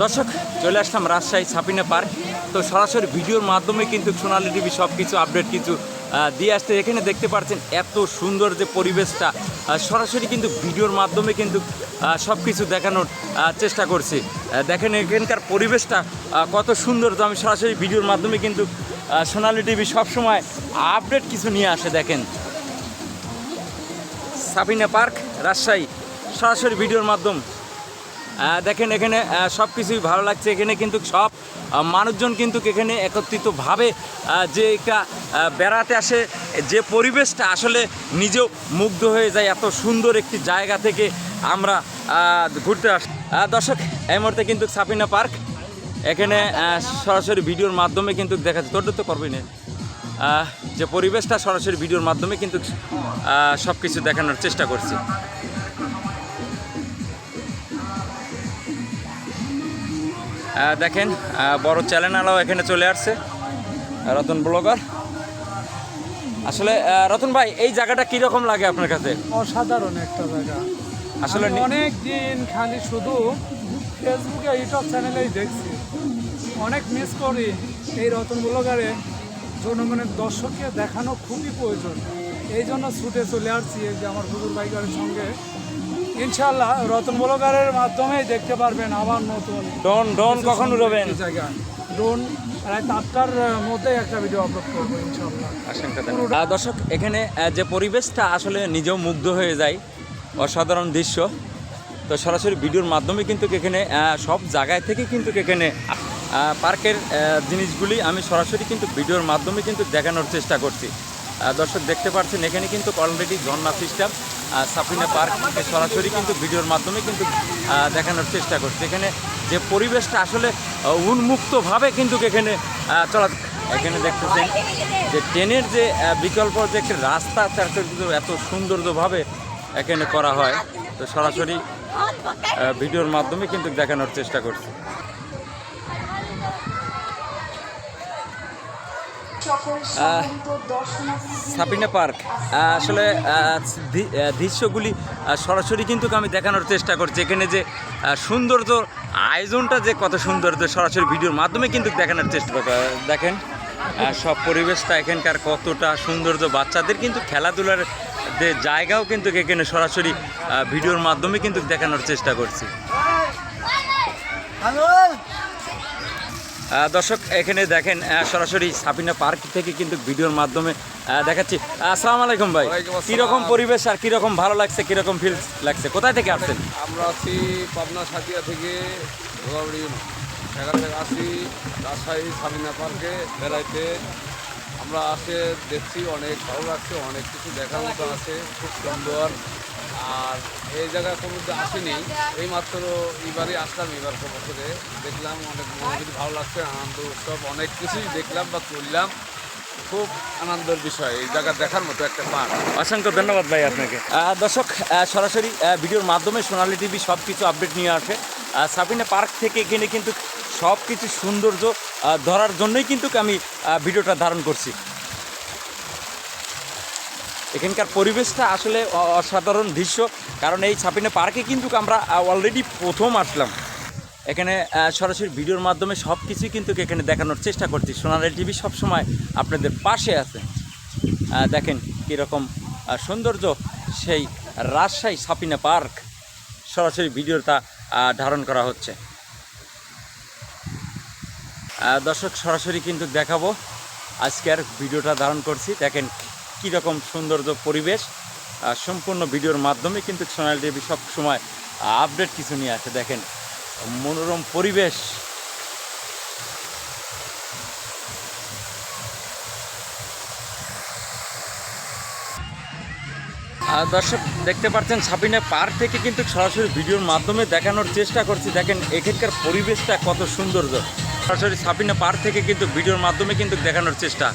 দর্শক, চলে আসলাম রাজশাহী ছাপিনা পার্ক। তো সরাসরি ভিডিওর মাধ্যমে কিন্তু সোনালি টিভি সব কিছু আপডেট কিছু দিয়ে আসতে এখানে দেখতে পাচ্ছেন এত সুন্দর যে পরিবেশটা। সরাসরি কিন্তু ভিডিওর মাধ্যমে কিন্তু সব কিছু দেখানোর চেষ্টা করছি। দেখেন এখানকার পরিবেশটা কত সুন্দর। তো আমি সরাসরি ভিডিওর মাধ্যমে কিন্তু সোনালি টিভি সবসময় আপডেট কিছু নিয়ে আসে, দেখেন। সাবিনা পার্ক, রাজশাহী। সরাসরি ভিডিওর মাধ্যম। দেখেন এখানে সব কিছুই ভালো লাগছে। এখানে কিন্তু সব মানুষজন কিন্তু এখানে একত্রিতভাবে যে একটা বেড়াতে আসে, যে পরিবেশটা আসলে নিজেও মুগ্ধ হয়ে যায়। এত সুন্দর একটি জায়গা থেকে আমরা ঘুরতে আস দর্শক, এই মুহূর্তে কিন্তু সাপিনা পার্ক। এখানে সরাসরি ভিডিওর মাধ্যমে কিন্তু দেখা যাচ্ছে, তোর তো করবি না। যে পরিবেশটা সরাসরি ভিডিওর মাধ্যমে কিন্তু সব কিছু দেখানোর চেষ্টা করছি। দেখেন বড় চ্যানেলাও এখানে চলে আসছে রতন ব্লগার। আসলে রতন ভাই এই জায়গাটা কীরকম লাগে আপনার কাছে? অসাধারণ একটা জায়গা। আসলে অনেক দিন খালি শুধু ফেসবুকে ইউটিউব চ্যানেলেই দেখছি। অনেক মিস করি এই রতন ব্লগারে। জনগণের দর্শককে দেখানো খুবই প্রয়োজন। এই জন্য ছুটে চলে আসছি যে আমার হুজুর বাইকারের সঙ্গে। ইনশাল্লাহ রতন ব্লগারের মাধ্যমেই দেখতে পারবেন আবার নতুন ডন ডন কখন উড়বেন? জায়গা। ড্রোন আটটার মধ্যে একটা ভিডিও আপলোড করব ইনশাল্লাহ দর্শক এখানে যে পরিবেশটা আসলে নিজেও মুগ্ধ হয়ে যায় অসাধারণ দৃশ্য। তো সরাসরি ভিডিওর মাধ্যমে কিন্তু এখানে সব জায়গায় থেকে কিন্তু এখানে পার্কের জিনিসগুলি আমি সরাসরি কিন্তু ভিডিওর মাধ্যমে কিন্তু দেখানোর চেষ্টা করছি। দর্শক দেখতে পাচ্ছেন, এখানে কিন্তু অলরেডি ঝর্ণা সিস্টেম সাফিনা পার্ক সরাসরি কিন্তু ভিডিওর মাধ্যমে কিন্তু দেখানোর চেষ্টা করছে। এখানে যে পরিবেশটা আসলে উন্মুক্তভাবে কিন্তু এখানে চলা এখানে দেখতেছেন যে ট্রেনের যে বিকল্প যে একটা রাস্তা, তার কিন্তু এত সৌন্দর্যভাবে এখানে করা হয়। তো সরাসরি ভিডিওর মাধ্যমে কিন্তু দেখানোর চেষ্টা করছি। সাপিনা পার্ক। আসলে দৃশ্যগুলি সরাসরি কিন্তু আমি দেখানোর চেষ্টা করছি। এখানে যে সৌন্দর্য আয়োজনটা যে কত সৌন্দর্য সরাসরি ভিডিওর মাধ্যমে কিন্তু দেখানোর চেষ্টা কর দেখেন সব পরিবেশটা এখানকার কতটা সৌন্দর্য। বাচ্চাদের কিন্তু খেলাধুলার যে জায়গাও কিন্তু এখানে সরাসরি ভিডিওর মাধ্যমে কিন্তু দেখানোর চেষ্টা করছি। দর্শক এখানে দেখেন সরাসরি সাপিনা পার্ক থেকে কিন্তু ভিডিওর মাধ্যমে দেখাচ্ছি। আসসালাম আলাইকুম ভাই। কীরকম পরিবেশ আর কীরকম ভালো লাগছে কীরকম ফিল লাগছে? কোথায় থেকে আসছেন? আমরা আছি পাবনা সাতিয়া থেকে সেখান থেকে আসি রাজশাহী সামিনা পার্কে বেড়াইতে। আমরা আসে দেখছি অনেক ভালো লাগছে অনেক কিছু দেখার মতো আছে খুব সুন্দর। আর এই জায়গায় কোনো দিন আসেনি। এই মাত্র এবারই আসলাম এবার বছরে দেখলাম অনেক মনে যদি ভালো লাগছে আনন্দ উৎসব অনেক কিছুই দেখলাম বা করলাম খুব আনন্দের বিষয় এই জায়গা দেখার মতো একটা পার্ক। অসংখ্য ধন্যবাদ ভাই আপনাকে। দর্শক সরাসরি ভিডিওর মাধ্যমে সোনালী টিভি সব কিছু আপডেট নিয়ে আসে। সাবিনা পার্ক থেকে এখানে কিন্তু সব কিছু সৌন্দর্য ধরার জন্যই কিন্তু আমি ভিডিওটা ধারণ করছি। এখানকার পরিবেশটা আসলে অসাধারণ দৃশ্য। কারণ এই ছাপিনা পার্কে কিন্তু আমরা অলরেডি প্রথম আসলাম। এখানে সরাসরি ভিডিওর মাধ্যমে সব কিছুই কিন্তু এখানে দেখানোর চেষ্টা করছি। সোনালী টিভি সবসময় আপনাদের পাশে আছে। দেখেন কীরকম সৌন্দর্য সেই রাজশাহী সাপিনা পার্ক। সরাসরি ভিডিওটা ধারণ করা হচ্ছে। দর্শক, সরাসরি কিন্তু দেখাবো। আজকের ভিডিওটা ধারণ করছি। দেখেন কীরকম সৌন্দর্য পরিবেশ সম্পূর্ণ ভিডিওর মাধ্যমে কিন্তু সোনাল টিভি সব সময় আপডেট কিছু নিয়ে আসে। দেখেন, মনোরম পরিবেশ। দর্শক, দেখতে পাচ্ছেন, সাবিনা পার্ক থেকে কিন্তু সরাসরি ভিডিওর মাধ্যমে দেখানোর চেষ্টা করছি। দেখেন, এখানকার পরিবেশটা কত সৌন্দর্য। সরাসরি সাবিনা পার্ক থেকে কিন্তু ভিডিওর মাধ্যমে কিন্তু দেখানোর চেষ্টা।